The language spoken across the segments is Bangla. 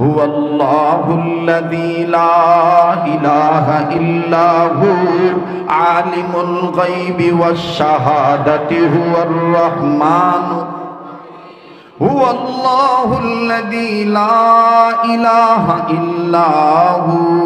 هو الله الذي لا إله إلا هو عالم الغيب والشهادة هو الرحمن. هو الله الذي لا إله إلا هو.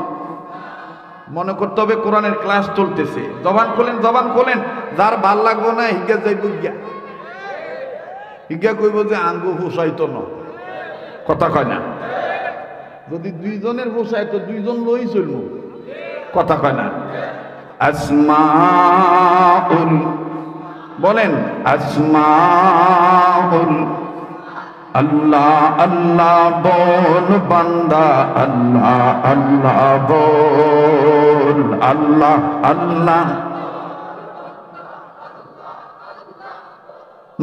মনে করতে হবে কোরআনের ক্লাস চলতেছে। জবান খোলেন জবান খোলেন। যার ভালো লাগবো না, হিজ্ঞা যাইব গিয়া হিজ্ঞা কইব যে আঙ্গু হুসাইতো ন। কথা কয় না। যদি দুইজনের হুসাই তো দুইজন লই চলব। কথা কয় না। আসমাউল বলেন, আসমাউল আল্লাহ আল্লাহ বল বান্দা, আল্লাহ আল্লাহ বল আল্লাহ আল্লাহ।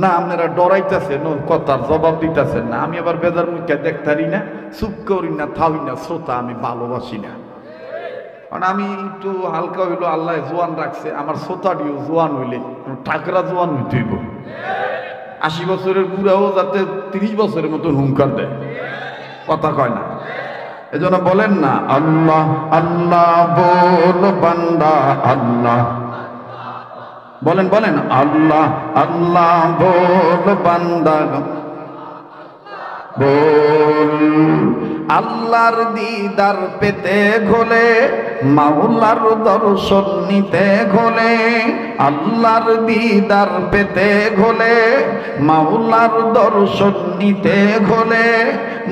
না, আপনারা ডরাইতেছেন ও কথার জবাব দিতেছেন না। আমি আবার বেজার মুখে দেখতারি না, চুপ করি না থাউই না, শ্রোতা, আমি ভালোবাসি না। কারণ আমি একটু হালকা হইল, আল্লাহ জোয়ান রাখছে, আমার শ্রোতাটিও জোয়ান হইলে ঠাকরা জোয়ান হইতে হইব। আশি বছরের বুড়াও যাতে তিরিশ বছরের মতন হুঙ্কার দেয়। কথা কয় না। এজন্য বলেন না, আল্লাহ আল্লাহ বল বান্দা, আল্লাহ। বলেন বলেন, আল্লাহ আল্লাহ বল বান্দা। বল আল্লাহর দিদার পেতে ঘোলে, মাওলার দর্শন নিতে ঘোলে, আল্লাহর দিদার পেতে ঘোলে, মাওলার দর্শন নিতে ঘোলে,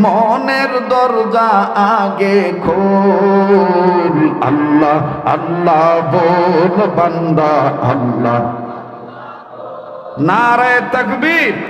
মনের দরজা আগে খোল। আল্লাহ আল্লাহ, বল বান্দা, আল্লাহ। নারায় তকবীর।